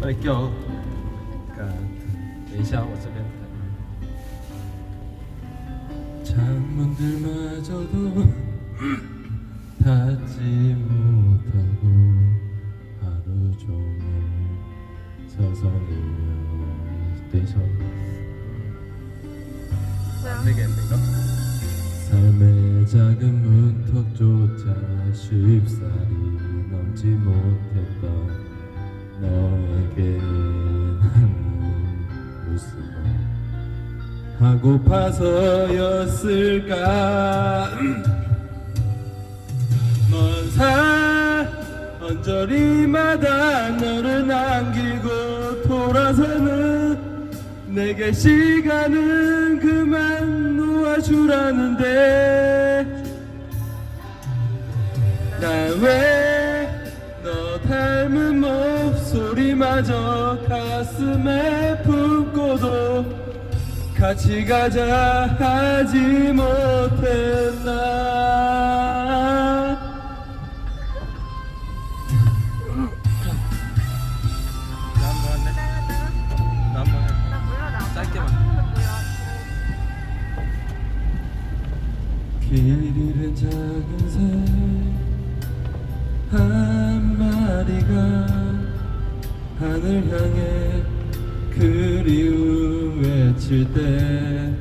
빨리 껴. 그러니까 예시하고 어쩌면 창문들마저도 닫지 못하고 하루 종일 서성이며 스테이션 네. 안 되겠는가? 삶의 작은 문턱조차 쉽사리 넘지 못했던 너에게 나는 무슨 하고파서였을까? 먼산 언저리마다 너를 남기고 돌아서는 내게 시간은 그만 놓아주라는데. 난왜 목소리마저 가슴에 품고도 같이 가자 하지 못했나. 길 잃은 작은 새 한 마리가 하늘 향해 그리움 외칠 때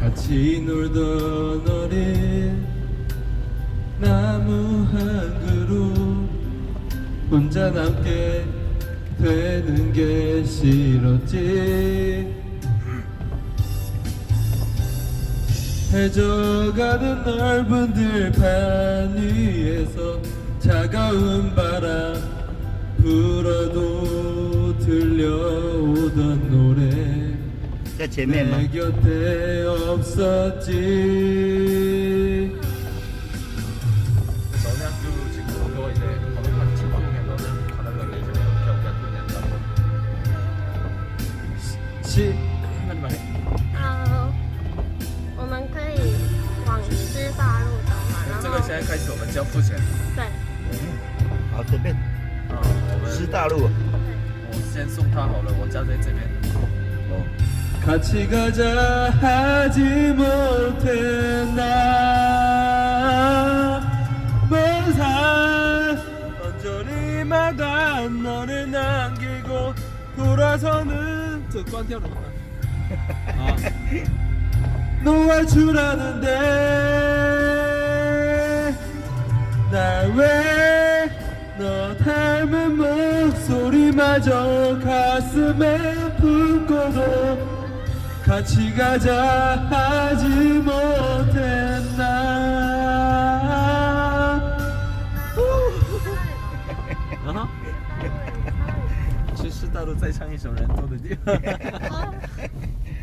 같이 놀던 어린 나무 한 그루 혼자 남게 되는 게 싫었지. 해져가는 넓은 들판 위에서 차가운 바람 불어도 들려오던 노래 在前面吗 내 ？ 곁에 없었지 너네 학교 지금 너 이제 번역한 친구 중에 너는 가는 건데 이제 그렇게 우리가 또 낸다고 시 한마디 말해 呃，我们可以往师大路走嘛，然这后个现在开始我们就要付钱对， 好，随便。啊我们师大路。我先送他好了我家在这边哦。 같이 가자 하지 못했나 먼산 언저리마다 너를 남기고 돌아서는 저关掉了吗 아. 놓아주라는데 나왜너 닮은 목소리마저 가슴에 품고도 같이 가자 하지 못했나 아? 去师大路再唱一首人多的地方